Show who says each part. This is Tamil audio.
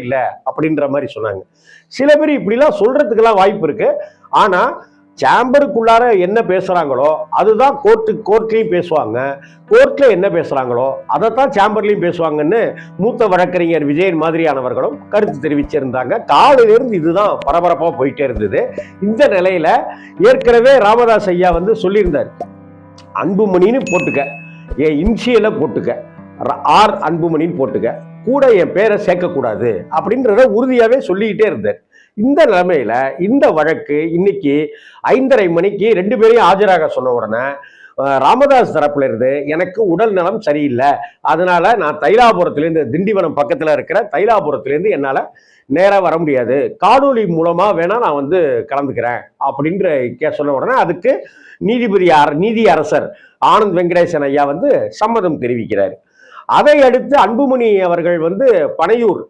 Speaker 1: இல்லை அப்படின்ற மாதிரி சொன்னாங்க. சில பேர் இப்படிலாம் சொல்றதுக்கெல்லாம் வாய்ப்பு இருக்கு. ஆனா சேம்பருக்குள்ளார என்ன பேசுறாங்களோ அதுதான் கோர்ட்டு கோர்ட்லேயும் பேசுவாங்க. கோர்ட்ல என்ன பேசுறாங்களோ அதைத்தான் சேம்பர்லயும் பேசுவாங்கன்னு மூத்த வழக்கறிஞர் விஜயன் மாதிரியானவர்களும் கருத்து தெரிவிச்சிருந்தாங்க. காலையிலிருந்து இதுதான் பரபரப்பாக போயிட்டே இருந்தது. இந்த நிலையில ஏற்கனவே ராமதாஸ் ஐயா வந்து சொல்லியிருந்தார். அன்புமணின்னு போட்டுக்க. என் இன்சியலை போட்டுக்க. ஆர் அன்புமணின்னு போட்டுக்க. கூட என் பேரை சேர்க்கக்கூடாது அப்படின்றத உறுதியாகவே சொல்லிக்கிட்டே இருந்தார். இந்த நிலைமையில இந்த வழக்கு இன்னைக்கு ஐந்தரை மணிக்கு ரெண்டு பேரையும் ஆஜராக சொன்ன உடனே ராமதாஸ் தரப்புல இருந்து எனக்கு உடல் நலம் சரியில்லை. அதனால நான் தைலாபுரத்துலேருந்து திண்டிவனம் பக்கத்தில் இருக்கிற தைலாபுரத்துலேருந்து என்னால் நேராக வர முடியாது. காணொலி மூலமாக வேணால் நான் வந்து கலந்துக்கிறேன் அப்படின்ற கே சொன்ன உடனே அதுக்கு நீதிபதி அர- நீதி அரசர் ஆனந்த் வெங்கடேசன் ஐயா வந்து சம்மதம் தெரிவிக்கிறார். அதை அடுத்து அன்புமணி அவர்கள் வந்து பனையூர்